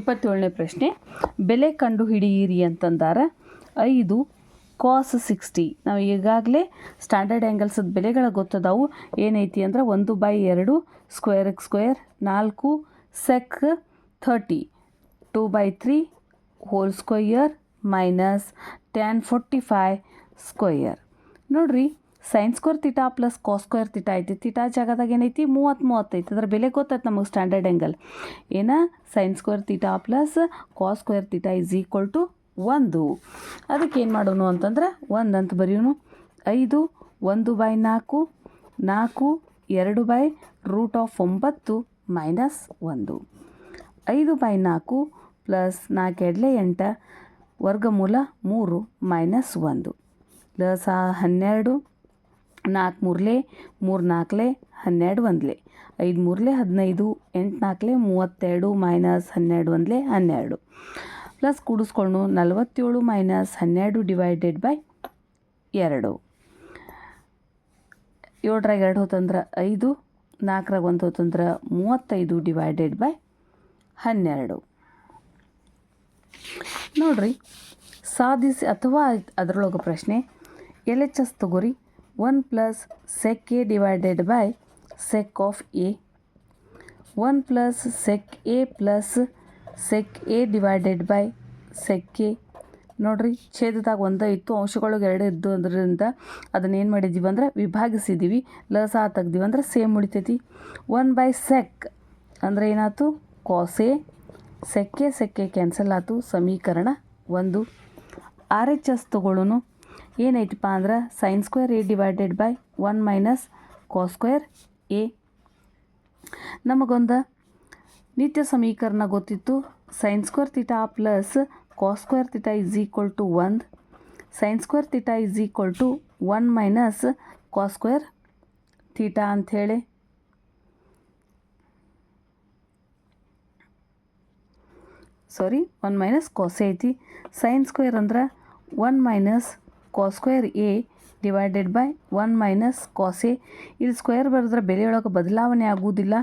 ಇಪ್ಪತ್ತೇಳನೇ ಪ್ರಶ್ನೆ. ಬೆಲೆ ಕಂಡು ಹಿಡಿಯಿರಿ ಅಂತಂದಾರ. ಐದು ಕಾಸ್ ಸಿಕ್ಸ್ಟಿ ನಾವು ಈಗಾಗಲೇ ಸ್ಟ್ಯಾಂಡರ್ಡ್ ಆ್ಯಂಗಲ್ಸದ ಬೆಲೆಗಳ ಗೊತ್ತದಾವು. ಏನೈತಿ ಅಂದ್ರೆ ಒಂದು ಬೈ ಎರಡು ಸ್ಕ್ವೇರ್ ಸ್ಕ್ವೇರ್ ನಾಲ್ಕು sec thirty two by three whole square minus tan forty five square ನೋಡ್ರಿ sine square theta plus cos square theta ಐತಿ. ತಿಟಾ ಜಾಗದಾಗ ಏನೈತಿ? ಮೂವತ್ತು ಮೂವತ್ತೈತಿ. ಅದ್ರ ಬೆಲೆ ಗೊತ್ತೈತೆ ನಮಗೆ ಸ್ಟ್ಯಾಂಡರ್ಡ್ ಆ್ಯಂಗಲ್ ಏನ? Sin square theta plus cos square theta is equal to ಒಂದು. ಅದಕ್ಕೆ ಏನು ಮಾಡೋನು ಅಂತಂದ್ರೆ ಒಂದು ಅಂತ ಬರೆಯೋನು. ಐದು, ಒಂದು ಬೈ ನಾಲ್ಕು ನಾಲ್ಕು, ಎರಡು ಬೈ ರೂಟ್ ಆಫ್ ಒಂಬತ್ತು ಮೈನಸ್ ಒಂದು. ಐದು ಬೈ ನಾಲ್ಕು ಪ್ಲಸ್ ನಾಲ್ಕು ಎಡಲೆ ಎಂಟ, ವರ್ಗಮೂಲ ಮೂರು ಮೈನಸ್ ಒಂದು. ಪ್ಲಸ್ ಹನ್ನೆರಡು ನಾಲ್ಕು ಮೂರಲೆ, ಮೂರು ನಾಲ್ಕಲೆ, ಹನ್ನೆರಡು ಒಂದಲೆ. ಐದು ಮೂರಲೆ, ಹದಿನೈದು, ಎಂಟು ನಾಲ್ಕಲೆ, ಮೂವತ್ತೆರಡು ಮೈನಸ್ ಹನ್ನೆರಡು ಒಂದಲೆ, ಹನ್ನೆರಡು. ಪ್ಲಸ್ ಕೂಡಿಸ್ಕೊಂಡು ನಲವತ್ತೇಳು ಮೈನಸ್ ಹನ್ನೆರಡು ಡಿವೈಡೆಡ್ ಬೈ ಎರಡು. ಏಳರಾಗ ಎರಡು ಹೋತಂದ್ರೆ ಐದು, ನಾಲ್ಕರಾಗ ಒಂದು ಹೋತಂದ್ರೆ ಮೂವತ್ತೈದು ಡಿವೈಡೆಡ್ ಬೈ ಹನ್ನೆರಡು. ನೋಡ್ರಿ, ಸಾಧಿಸಿ ಅಥವಾ ಅದರೊಳಗೆ ಪ್ರಶ್ನೆ, ಎಲ್ ಎಚ್ ಎಸ್ ತಗೋರಿ? One plus sec A divided by sec of A one plus sec A plus sec A divided by sec A ನೋಡ್ರಿ, ಛೇದದಾಗ ಒಂದು ಇತ್ತು ಅಂಶಗಳಿಗೆ ಎರಡು ಇದ್ದು ಅದರಿಂದ ಅದನ್ನ ಏನು ಮಾಡಿದ್ದೀವಿ ಅಂದ್ರೆ ವಿಭಾಗಿಸಿದ್ದೀವಿ ಲಸ ತೆಗ್ದೀವಿ ಅಂದ್ರೆ ಸೇಮ್ ಉಳಿತೈತಿ ಒನ್ ಬೈ ಸೆಕ್ ಅಂದರೆ ಏನಾಯ್ತು ಕಾಸೆ ಸೆಕ್ಕೆ ಸೆಕ್ಕೆ ಕ್ಯಾನ್ಸಲ್ ಆಯ್ತು ಸಮೀಕರಣ ಒಂದು. ಆರ್ ಎಚ್ ಎಸ್ ತೊಗೊಳ್ಳೋನು ಏನೈತಪ್ಪ ಅಂದ್ರೆ sin square A divided by one minus cos square A ನಮಗೊಂದು ನಿತ್ಯ ಸಮೀಕರಣ ಗೊತ್ತಿತ್ತು. Sin square theta plus cos square theta is equal to ಒಂದು sin square theta is equal to one minus cos square theta ಅಂಥೇಳಿ sorry one minus cos A ಐತಿ. Sign square ಅಂದ್ರೆ one minus cos square A divided by one minus cos A ಇಲ್ಲಿ square ಬರೆದ್ರೆ ಬೆಲೆಯೊಳಗೆ ಬದಲಾವಣೆ ಆಗುವುದಿಲ್ಲ.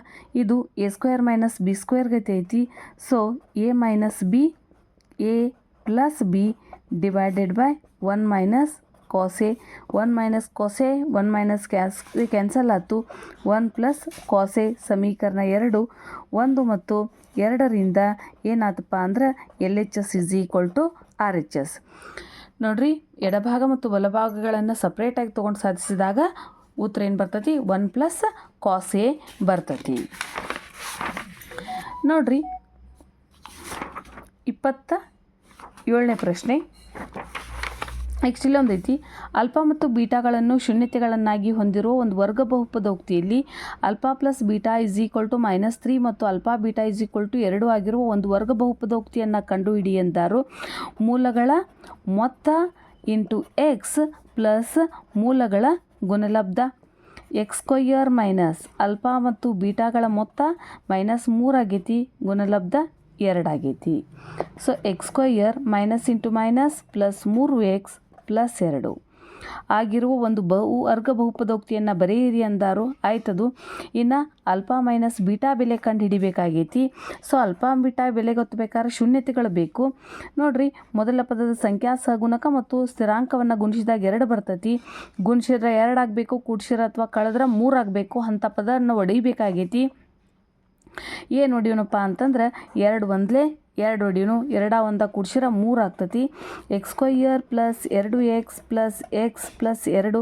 ಇದು A square minus B square ಗತಿ ಐತಿ so A minus B A plus B divided by one minus cos A one minus cos A one minus cos cancel ಆಯ್ತು. One plus cos A ಸಮೀಕರಣ ಎರಡು. ಒಂದು ಮತ್ತು ಎರಡರಿಂದ ಏನಾತಪ್ಪ ಅಂದ್ರೆ L H S is equal to R H S ನೋಡ್ರಿ, ಎಡಭಾಗ ಮತ್ತು ಬಲಭಾಗಗಳನ್ನು ಸಪ್ರೇಟಾಗಿ ತೊಗೊಂಡು ಸಾಧಿಸಿದಾಗ ಉತ್ತರ ಏನು ಬರ್ತೈತಿ? ಒನ್ ಪ್ಲಸ್ ಕಾಸ್ ಎ ಬರ್ತೈತಿ. ನೋಡ್ರಿ, ಇಪ್ಪತ್ತ ಏಳನೇ ಪ್ರಶ್ನೆ. ನೆಕ್ಸ್ಟ್ ಇಲ್ಲೊಂದು ಐತಿ ಅಲ್ಫಾ ಮತ್ತು ಬೀಟಾಗಳನ್ನು ಶೂನ್ಯತೆಗಳನ್ನಾಗಿ ಹೊಂದಿರುವ ಒಂದು ವರ್ಗ ಬಹುಪದೋಕ್ತಿಯಲ್ಲಿ alpha plus beta is equal to minus three ಮತ್ತು alpha beta is equal to ಎರಡು ಆಗಿರುವ ಒಂದು ವರ್ಗ ಬಹುಪದೋಕ್ತಿಯನ್ನು ಕಂಡುಹಿಡಿ ಎಂದರು. ಮೂಲಗಳ ಮೊತ್ತ ಇಂಟು ಎಕ್ಸ್ ಪ್ಲಸ್ ಮೂಲಗಳ ಗುಣಲಬ್ಧ. ಎಕ್ಸ್ ಸ್ಕ್ವಯರ್ ಮೈನಸ್ ಅಲ್ಫಾ ಮತ್ತು ಬೀಟಾಗಳ ಮೊತ್ತ ಮೈನಸ್ ಮೂರಾಗೈತಿ ಗುಣಲಬ್ಧ ಎರಡಾಗೈತಿ so x square minus into minus plus ಮೂರು ಎಕ್ಸ್ ಪ್ಲಸ್ ಎರಡು. ಆಗಿರುವ ಒಂದು ಬಹು ಅರ್ಗ ಬಹುಪದೋಕ್ತಿಯನ್ನು ಬರೆಯಿರಿ ಅಂದಾರು. ಆಯ್ತದು. ಇನ್ನು ಅಲ್ಪಾ ಮೈನಸ್ ಬೀಟಾ ಬೆಲೆ ಕಂಡು ಹಿಡಿಬೇಕಾಗೈತಿ ಸೊ, ಅಲ್ಪಾ ಬೀಟಾ ಬೆಲೆ ಗೊತ್ತಬೇಕಾದ್ರೆ ಶೂನ್ಯತೆಗಳು ಬೇಕು. ನೋಡ್ರಿ, ಮೊದಲ ಪದದ ಸಂಖ್ಯಾ ಸಹಗುಣಕ ಮತ್ತು ಸ್ಥಿರಾಂಕವನ್ನು ಗುಣಿಸಿದಾಗ ಎರಡು ಬರ್ತೈತಿ. ಗುಣಿಸಿದ್ರೆ ಎರಡು ಆಗಬೇಕು ಕೂಡಿಸಿರ ಅಥವಾ ಕಳೆದ್ರೆ ಮೂರು ಆಗಬೇಕು ಅಂಥ ಪದವನ್ನು ಒಡೆಯಬೇಕಾಗೈತಿ. ಏನು ಹೊಡಿಯೋಣಪ್ಪ ಅಂತಂದ್ರೆ ಎರಡು ಒಂದಲೇ ಎರಡು ಒಡಿನು ಎರಡ ಒಂದ ಕೂಡ್ಸಿರ ಮೂರು ಆಗ್ತತಿ. ಎಕ್ಸ್ ಸ್ಕ್ವಯರ್ ಪ್ಲಸ್ ಎರಡು ಎಕ್ಸ್ ಪ್ಲಸ್ ಎಕ್ಸ್ ಪ್ಲಸ್ ಎರಡು.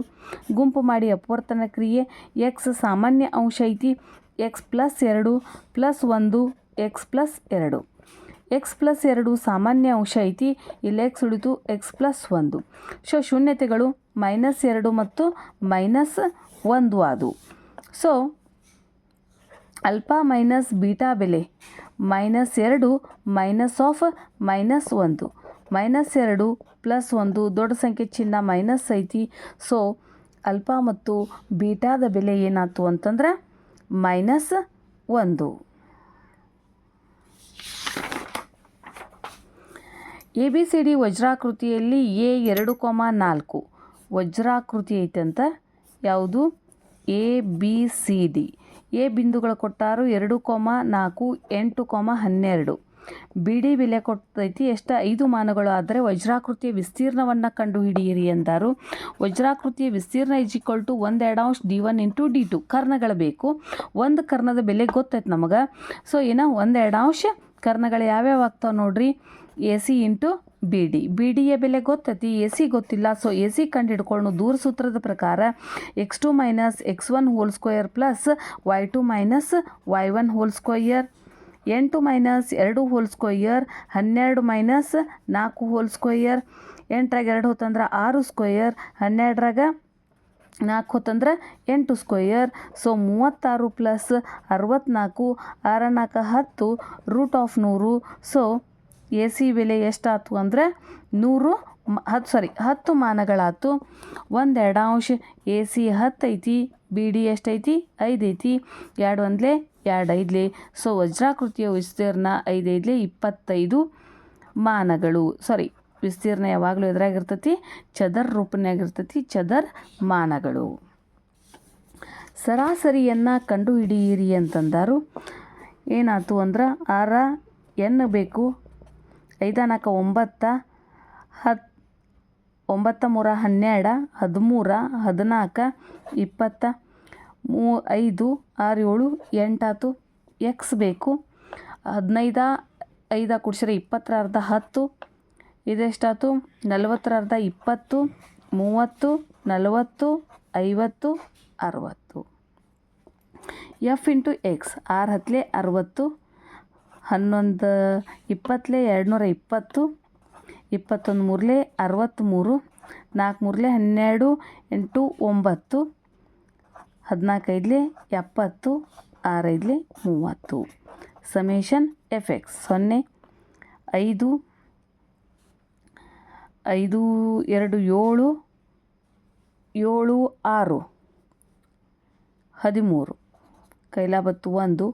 ಗುಂಪು ಮಾಡಿ ಅಪವರ್ತನ ಕ್ರಿಯೆ. ಎಕ್ಸ್ ಸಾಮಾನ್ಯ ಅಂಶ ಐತಿ. ಎಕ್ಸ್ ಪ್ಲಸ್ ಎರಡು ಪ್ಲಸ್ ಒಂದು ಎಕ್ಸ್ ಪ್ಲಸ್ ಎರಡು. ಎಕ್ಸ್ ಪ್ಲಸ್ ಎರಡು ಸಾಮಾನ್ಯ ಅಂಶ ಐತಿ. ಇಲ್ಲಿ ಎಕ್ಸ್ ಉಳಿತು ಎಕ್ಸ್ ಪ್ಲಸ್ ಒಂದು. ಸೊ ಶೂನ್ಯತೆಗಳು ಮೈನಸ್ ಎರಡು ಮತ್ತು ಮೈನಸ್ ಒಂದು ಅದು ಸೊ ಅಲ್ಫಾ ಮೈನಸ್ ಬೀಟಾ ಬೆಲೆ, ಮೈನಸ್ ಎರಡು, ಮೈನಸ್ ಆಫ್, ಮೈನಸ್ ಒಂದು. ಮೈನಸ್ ಎರಡು ಪ್ಲಸ್ ಒಂದು ದೊಡ್ಡ ಸಂಖ್ಯೆ ಚಿನ್ನ ಮೈನಸ್ ಐತಿ. ಸೊ ಅಲ್ಫಾ ಮತ್ತು ಬೀಟಾದ ಬೆಲೆ ಏನಾಯ್ತು ಅಂತಂದ್ರೆ ಮೈನಸ್ ಒಂದು. ಎ ಬಿ ಸಿ ಡಿ ವಜ್ರಾಕೃತಿಯಲ್ಲಿ ಎ ಎರಡು ಕೊಮ ನಾಲ್ಕು. ವಜ್ರಾಕೃತಿ ಐತಂತ? ಯಾವುದು? A B C D. A ಬಿಂದುಗಳು ಕೊಟ್ಟಾರು ಎರಡು ಕೋಮ ನಾಲ್ಕು, ಎಂಟು ಕೋಮ ಹನ್ನೆರಡು. ಬಿ ಡಿ ಬೆಲೆ ಕೊಟ್ಟೈತಿ, ಎಷ್ಟು ಐದು ಮಾನಗಳು ಆದರೆ ವಜ್ರಾಕೃತಿಯ ವಿಸ್ತೀರ್ಣವನ್ನು ಕಂಡುಹಿಡಿಯಿರಿ ಎಂದರು. ವಜ್ರಾಕೃತಿಯ ವಿಸ್ತೀರ್ಣ ಇಸ್ ಈಕ್ವಲ್ ಟು ಒಂದು ಎಡಾಂಶ D one into D two ಕರ್ಣಗಳು ಬೇಕು. ಒಂದು ಕರ್ಣದ ಬೆಲೆ ಗೊತ್ತೈತೆ ನಮಗೆ. ಸೊ ಏನೋ ಒಂದು ಎಡಾಂಶ ಕರ್ಣಗಳು ಯಾವ್ಯಾವ ಆಗ್ತಾವೆ ನೋಡ್ರಿ? A C into B D. B ಡಿಯ ಬೆಲೆ ಗೊತ್ತತಿ, ಎ ಸಿ ಗೊತ್ತಿಲ್ಲ. ಸೊ ಎ ಸಿ ಕಂಡು ಹಿಡ್ಕೊಂಡು ದೂರ ಸೂತ್ರದ ಪ್ರಕಾರ X two minus X one whole square plus Y two minus Y one whole square ಎಂಟು ಮೈನಸ್ ಎರಡು ಹೋಲ್ ಸ್ಕ್ವಯರ್ ಹನ್ನೆರಡು ಮೈನಸ್ ನಾಲ್ಕು ಹೋಲ್ ಸ್ಕ್ವಯರ್ ಎಂಟರಾಗ ಎರಡು ಹೊತ್ತಂದ್ರೆ ಆರು ಸ್ಕ್ವಯರ್ ಹನ್ನೆರಡರಾಗ ನಾಲ್ಕು ಹೊತ್ತಂದ್ರೆ ಎಂಟು ಸ್ಕ್ವಯರ್ ಸೊ ಮೂವತ್ತಾರು ಪ್ಲಸ್ ಅರವತ್ತ್ನಾಲ್ಕು ಆರ ನಾಲ್ಕು ಹತ್ತು ರೂಟ್ ಆಫ್ ನೂರು. ಸೊ ಎ ಸಿ ಬೆಲೆ ಎಷ್ಟಾಯ್ತು ಅಂದರೆ ನೂರು ಹತ್ತು ಸಾರಿ ಹತ್ತು ಮಾನಗಳಾಯ್ತು. ಒಂದು ಎರಡಾಂಶ ಎ ಸಿ ಹತ್ತು ಐತಿ ಬಿ ಡಿ ಎಷ್ಟೈತಿ? ಐದು ಐತಿ ಎರಡು ಒಂದ್ಲೆ ಎರಡು ಐದ್ಲೆ ಸೊ ವಜ್ರಾಕೃತಿಯ ವಿಸ್ತೀರ್ಣ ಐದೈದ್ಲೆ ಇಪ್ಪತ್ತೈದು ಮಾನಗಳು. ಸಾರಿ ವಿಸ್ತೀರ್ಣ ಯಾವಾಗಲೂ ಎದುರಾಗಿರ್ತೈತಿ, ಚದರ್ ರೂಪನಾಗಿರ್ತೈತಿ ಚದರ್ ಮಾನಗಳು. ಸರಾಸರಿಯನ್ನು ಕಂಡುಹಿಡಿಯಿರಿ ಅಂತಂದಾರು. ಏನಾಯ್ತು ಅಂದ್ರೆ ಆರ ಎನ್ ಬೇಕು ಐದ ನಾಲ್ಕು ಒಂಬತ್ತ ಹತ್ತು ಒಂಬತ್ತ ಮೂರ ಹನ್ನೆರಡು, ಹದಿಮೂರು ಹದಿನಾಲ್ಕು ಇಪ್ಪತ್ತ, ಮೂ, ಐದು, ಆರು ಏಳು, ಎಂಟಾತು ಎಕ್ಸ್ ಬೇಕು. ಹದಿನೈದ, ಐದ ಇಪ್ಪತ್ತರ ಅರ್ಧ ಹತ್ತು. ಇದೆಷ್ಟಾಯ್ತು ನಲವತ್ತರ ಅರ್ಧ ಇಪ್ಪತ್ತು, ಮೂವತ್ತು, ನಲವತ್ತು, ಐವತ್ತು, ಅರವತ್ತು. ಎಫ್ ಇಂಟು ಎಕ್ಸ್ ಆರು ಹತ್ತಲೆ ಅರುವತ್ತು. ಹನ್ನೊಂದು, ಇಪ್ಪತ್ತಲೆ ಎರಡುನೂರ ಇಪ್ಪತ್ತು, ಇಪ್ಪತ್ತೊಂದು ಮೂರಲೆ ಅರವತ್ತ್ಮೂರು ನಾಲ್ಕು ಮೂರಲೆ ಹನ್ನೆರಡು, ಎಂಟು ಒಂಬತ್ತು, ಹದಿನಾಲ್ಕೈದಲೆ ಎಪ್ಪತ್ತು, ಆರೈದಲೆ ಮೂವತ್ತು. ಸಮೇಷನ್ ಎಫ್ ಎಕ್ಸ್ ಸೊನ್ನೆ, ಐದು ಐದು, ಎರಡು, ಏಳು ಏಳು, ಆರು, ಹದಿಮೂರು. ಕೈಲಾಬತ್ತು ಒಂದು,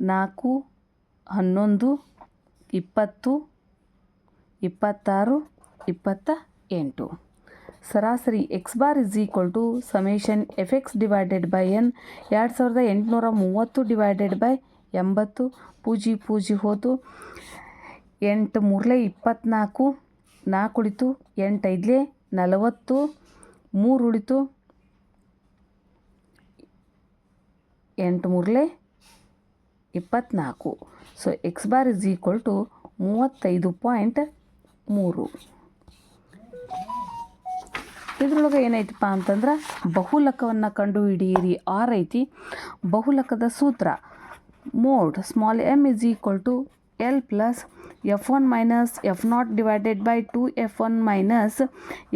ನಾಲ್ಕು ಹನ್ನೊಂದು, ಇಪ್ಪತ್ತು, ಇಪ್ಪತ್ತಾರು ಇಪ್ಪತ್ತ ಎಂಟು ಸರಾಸರಿ x bar is equal to summation f x divided by N ಎರಡು ಸಾವಿರದ ಎಂಟುನೂರ ಮೂವತ್ತು ಡಿವೈಡೆಡ್ ಬೈ ಎಂಬತ್ತು. ಪೂಜಿ ಪೂಜಿ ಹೋತು. ಎಂಟು ಮೂರಲೆ ಇಪ್ಪತ್ತ್ನಾಲ್ಕು ನಾಲ್ಕು ಉಳಿತು. ಎಂಟು ಐದಲೆ ನಲವತ್ತು, ಮೂರು ಉಳಿತು. ಎಂಟು ಮೂರಲೆ ಇಪ್ಪತ್ತ್ನಾಲ್ಕು so x bar is equal to ಮೂವತ್ತೈದು ಪಾಯಿಂಟ್ ಮೂರು. ಇದ್ರೊಳಗೆ ಏನೈತಪ್ಪ ಅಂತಂದ್ರೆ ಬಹುಲಕವನ್ನು ಕಂಡುಹಿಡಿಯಿರಿ. ಆರ್ ಐತಿ. ಬಹುಲಕದ ಸೂತ್ರ. Mode small M is equal to L plus f one minus f naught divided by two f one minus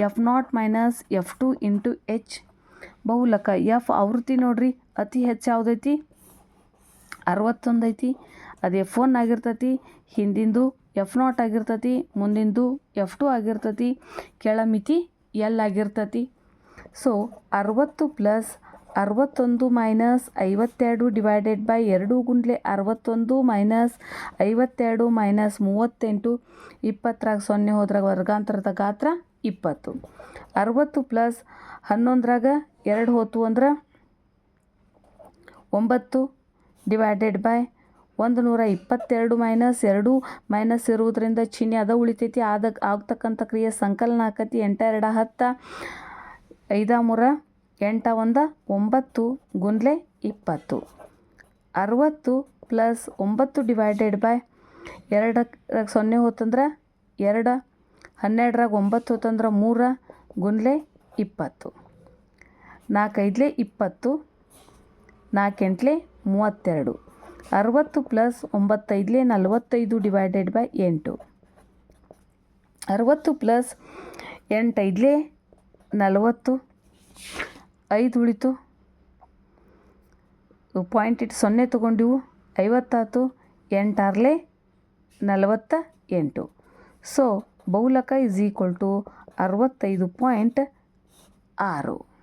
f naught minus f two into h ಬಹುಲಕ f ಆವೃತ್ತಿ ನೋಡ್ರಿ. ಅತಿ ಹೆಚ್ಚು ಯಾವುದೈತಿ ಅರವತ್ತೊಂದು ಐತಿ. ಅದು ಎಫ್ ಒನ್ ಆಗಿರ್ತೈತಿ, ಹಿಂದಿಂದು ಎಫ್ ನಾಟ್ ಆಗಿರ್ತೈತಿ, ಮುಂದಿಂದು ಎಫ್ ಟು ಆಗಿರ್ತೈತಿ, ಕೆಳಮಿತಿ ಎಲ್ ಆಗಿರ್ತೈತಿ. ಸೊ ಅರವತ್ತು ಪ್ಲಸ್ ಅರವತ್ತೊಂದು ಮೈನಸ್ ಐವತ್ತೆರಡು ಡಿವೈಡೆಡ್ ಬೈ ಎರಡು ಗುಂಡ್ಲೆ ಅರವತ್ತೊಂದು ಮೈನಸ್ ಐವತ್ತೆರಡು ಮೈನಸ್ ಮೂವತ್ತೆಂಟು, ಇಪ್ಪತ್ತರಾಗ ಸೊನ್ನೆ ಹೋದ್ರಾಗ ವರ್ಗಾಂತರದ ಗಾತ್ರ ಇಪ್ಪತ್ತು. ಅರವತ್ತು ಪ್ಲಸ್ ಹನ್ನೊಂದರಾಗ ಎರಡು ಹೋತು ಅಂದ್ರೆ ಒಂಬತ್ತು. ಡಿವೈಡೆಡ್ ಬೈ ಒಂದು ನೂರ ಇಪ್ಪತ್ತೆರಡು ಮೈನಸ್ ಎರಡು ಮೈನಸ್ ಇರುವುದರಿಂದ ಚಿಹ್ನೆ ಅದ ಉಳಿತೈತಿ. ಆದ, ಆಗ್ತಕ್ಕಂಥ ಕ್ರಿಯೆ ಸಂಕಲನ ಆಕತಿ ಎಂಟ ಎರಡು ಹತ್ತು, ಐದ ಮೂರ, ಎಂಟ ಒಂದ, ಒಂಬತ್ತು ಗುಂಡ್ಲೆ ಇಪ್ಪತ್ತು. ಅರವತ್ತು ಪ್ಲಸ್ ಒಂಬತ್ತು ಡಿವೈಡೆಡ್ ಬೈ ಎರಡರ ಸೊನ್ನೆ ಹೋತಂದ್ರೆ ಎರಡು ಹನ್ನೆರಡರಾಗ ಒಂಬತ್ತು ಹೋತಂದ್ರೆ ಮೂರ ಗುಂಡ್ಲೆ ಇಪ್ಪತ್ತು. ನಾಲ್ಕೈದ್ಲೆ ಇಪ್ಪತ್ತು, ನಾಲ್ಕೆಂಟ್ಲೆ ಮೂವತ್ತೆರಡು. ಅರವತ್ತು ಪ್ಲಸ್ ಒಂಬತ್ತೈದಲೆ ನಲವತ್ತೈದು ಡಿವೈಡೆಡ್ ಬೈ ಎಂಟು. ಅರವತ್ತು ಪ್ಲಸ್ ಎಂಟೈದಲೆ ನಲವತ್ತು. ಐದು ಉಳಿತು. ಪಾಯಿಂಟ್ ಇಟ್ಟು ಸೊನ್ನೆ ತೊಗೊಂಡಿವು. ಐವತ್ತಾತು ಎಂಟಾರಲೇ ನಲವತ್ತ ಎಂಟು. ಸೊ ಬಹುಲಕ ಇಸ್ ಈಕ್ವಲ್ ಟು ಅರವತ್ತೈದು ಪಾಯಿಂಟ್ ಆರು.